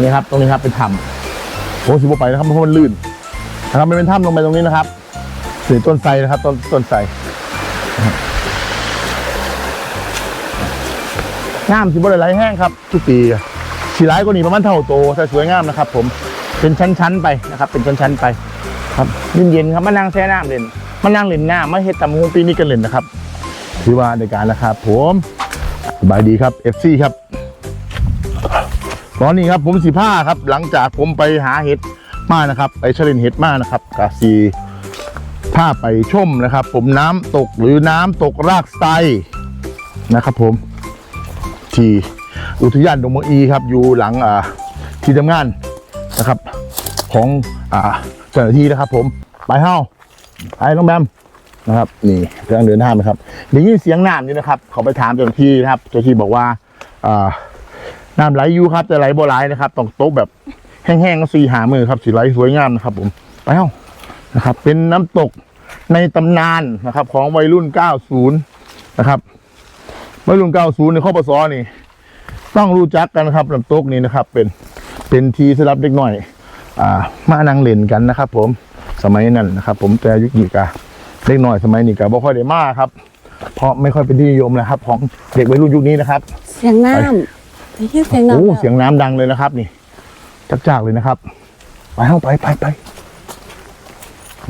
ไหมครับ ตรงนี้ครับเป็นถ้ำโอ้สิบไปนะครับเพราะมันลื่นนะครับมันเป็นถ้ำลงไปตรงนี้นะครับนี่ต้นไทรนะครับ ต้นต้นไทรนะครับงามสิบริไหลแห้งครับ ทุกปีสีร้ายกว่านี้ประมาณเท่าโตแต่สวยงามนะครับ ผมเป็นชั้นๆไปนะครับ เป็นชั้นๆไป ครับเย็นๆครับมานั่งแช่น้ำเล่นมานั่งเล่นน้ำมาเฮ็ดตำหูปีนี้กันเล่นนะครับถือว่าในการนะครับ ผมสบายดีครับ FC ครับ ตอนนี้ครับผมสีผ้าครับ หลังจากผมไปหาเห็ดมานะครับ ไปเฉลินเห็ดมานะครับกาซีผ้าไปชมนะครับ ผมน้ำตกหรือน้ำตกรากไซนะครับผมที่อุทยานดงมอีครับ อยู่หลังอ่าที่ทำงานนะครับ ของอ่าเจ้าหน้าที่นะครับ ผมไปเฮ้าไปน้องแบมนะครับ นี่กำลังเดินทางนะครับได้ยินเสียงน้ำนี่นะครับ เขาไปถามเจ้าหน้าที่นะครับเจ้าหน้าที่บอกว่าอ่า น้ำไหลอยู่ครับแต่ไหลบ่ไหลนะครับต้องโต๊ะแบบแห้งๆก็สีหามือครับสีไหลสวยงามนะครับผมไปเอ้านะครับ เป็นน้ำตกในตำนานนะครับ ของวัยรุ่น 90 นะครับวัยรุ่น 90 ในข้อปศนี่ ต้องรู้จักกันนะครับน้ำตกนี้นะครับ เป็นเป็นทีสำหรับเด็กหน่อย อ่า มานั่งเล่นกันนะครับ ผมสมัยนั้นนะครับ ผมแต่ยุคนี้กาเด็กหน่อยสมัยนี้กาบ่ค่อยได้มาครับ เพราะไม่ค่อยเป็นที่นิยมนะครับ ของเด็กวัยรุ่นยุคนี้นะครับ เสียงน้ำ ไปที่เสียงน้ำโอ้แล้วเสียงน้ำดังเลยนะครับ นี่จักจากเลยนะครับ ไปเข้าไปไปไป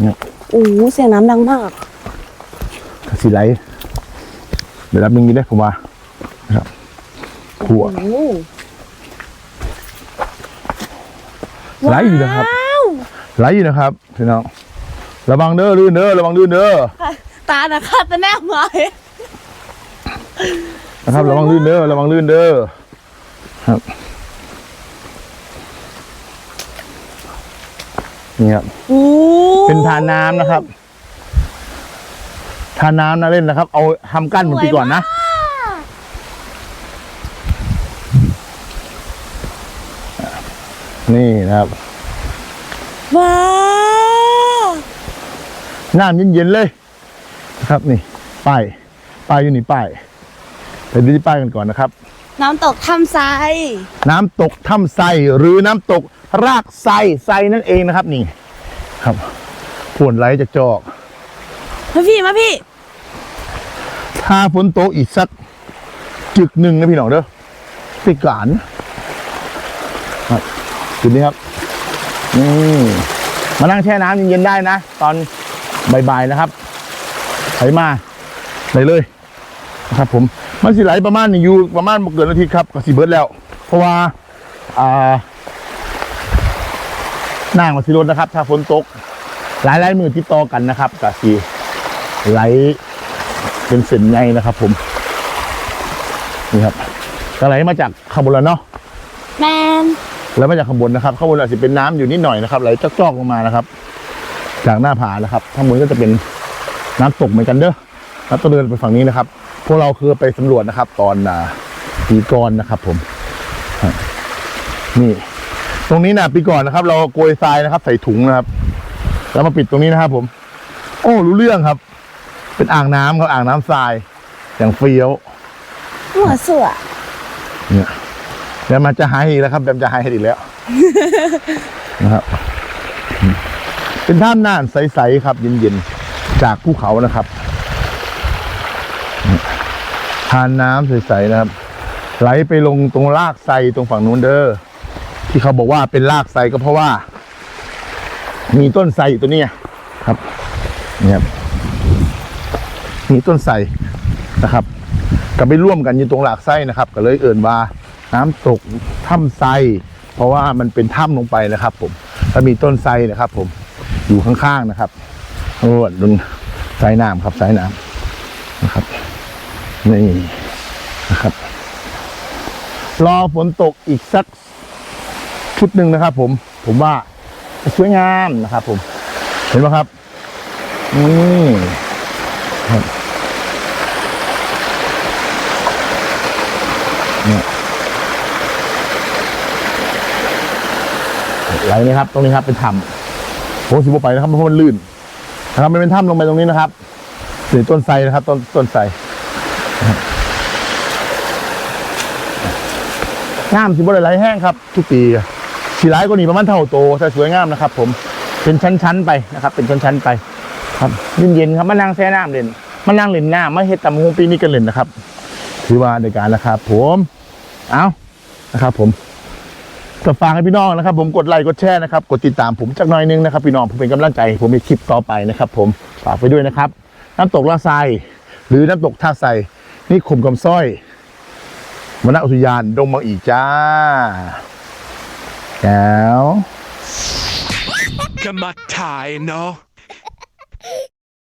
เนี่ยโอ้โหเสียงน้ำดังมากสีไหลเดี๋ยวรับนึงนี้ได้ผมว่านะครับขัว โอ้โหไหลอยู่นะครับ ว้าวไหลอยู่นะครับพี่น้องระวังเด้อลื่นเด้อระวังลื่นเด้อตานะค่ะตาแนบมาเลยนะครับ ระวังลื่นเด้อระวังลื่นเด้อ ครับนี่ครับโอ้เป็นทานน้ำนะครับ ทานน้ำนะเล่นนะครับ เอาทำกั้นเหมือนปีก่อนนะนี่นะครับ ว้าวน้ำเย็นๆเลยนะครับนี่ป้ายป้ายอยู่นี่ป้ายไปดูที่ป้ายกันก่อนนะครับ น้ำตกถ้ำไซน้ำตกถ้ำไซหรือน้ำตกรากไซไซนั่นเองนะครับนี่ ครับฝนไหลจากจอกมาพี่มาพี่ ถ้าฝนตกอีกสักจึกหนึ่งนะพี่น้องเด้อติกานครับจุดนี้ครับนี่มานั่งแช่น้ำเย็นๆได้นะ ตอนบ่ายๆนะครับไหลมาไหลเลยนะ ครับ ผมมันสิไหลประมาณนี่อยู่ประมาณบ่เกินอาทิตย์ครับก็สิเบิดแล้ว เพราะว่า อ่าน้ำมันสิลดนะครับ ถ้าฝนตก หลายๆมือที่ต่อกันนะครับก็สิไหลเป็นเส้นใยนะครับ ผม นี่ครับก็ไหลมาจากข้างบนแล้วเนาะแมนแล้วมาจากข้างบนนะครับข้างบนอาจจะเป็นน้ำอยู่นิดหน่อยนะครับไหลจอกๆลงมานะครับ จากหน้าผานะครับข้างบนก็จะเป็นน้ำตกเหมือนกันเด้อแล้วต้องเดินไปฝั่งนี้นะครับ พวกเราคือไปสำรวจนะครับ ตอนอ่าปีก่อนนะครับ ผม นี่ ตรงนี้นะปีก่อนนะครับ เราโกยทรายนะครับ ใส่ถุงนะครับ แล้วมาปิดตรงนี้นะครับ ผม โอ้รู้เรื่องครับ เป็นอ่างน้ำครับอ่างน้ำทราย อย่างเฟี้ยวหัวเสือเนี่ยแบมมาจะหายอีกแล้วครับแบมจะหายอีกแล้วนะครับ เป็นท่ามน่านใสๆครับ เย็นๆจากภูเขานะครับทานน้ำใสๆนะครับ ไหลไปลงตรงลากไซตรงฝั่งนู้นเด้อที่เขาบอกว่าเป็นลากไซก็เพราะว่า มีต้นไซอยู่ตัวนี้ครับเนี่ยครับมีต้นไทรนะครับก็ไปร่วมกันอยู่ตรงหลากไส้นะครับ ก็เลยเอ่นว่าน้ำตกถ้ำไส้เพราะว่ามันเป็นถ้ำลงไปนะครับ ผมแล้วมีต้นไทรนะครับ ผมอยู่ข้างๆนะครับโอ้ดุนสายน้ำครับสายน้ำนะครับ นี่นะครับ รอฝนตกอีกสักชุดหนึ่งนะครับ ผม ผมว่าสวยงามนะครับ ผม เห็นไหมครับนี่ครับไหลนี่ครับ ตรงนี้ครับเป็นถ้ำโอ้สิบไปนะครับเพราะมันลื่นนะครับมันเป็นถ้ำลงไปตรงนี้นะครับนี่ต้นไทรนะครับ ต้นต้นไทร นะครับโอ้น้ำสิบ่ได้ไหลแห้งครับ ทุกปีสีร้ายกว่านี้ประมาณเท่าโตแต่สวยงามนะครับ ผมเป็นชั้นๆไปนะครับ เป็นชั้นๆไป ครับเย็นๆครับมานั่งแช่น้ำเล่นมานั่งเล่นน้ำมาเฮ็ดตำฮงปีนี้กันเล่นนะครับ ถือว่าในการนะครับ ผมเอานะครับ ผมก็ฝากให้พี่น้องนะครับ ผมกดไลค์กดแชร์นะครับ กดติดตามผมจักหน่อยนึงนะครับ พี่น้องผมเป็นกำลังใจ ผมมีคลิปต่อไปนะครับ ผมฝากไปด้วยนะครับ น้ำตกลาดทรหรือน้ำตกท่าไซ นี่ขมกำสร้อยมณอุทยานดงบางอีจ้าแล้วก็มาถ่ายเนาะ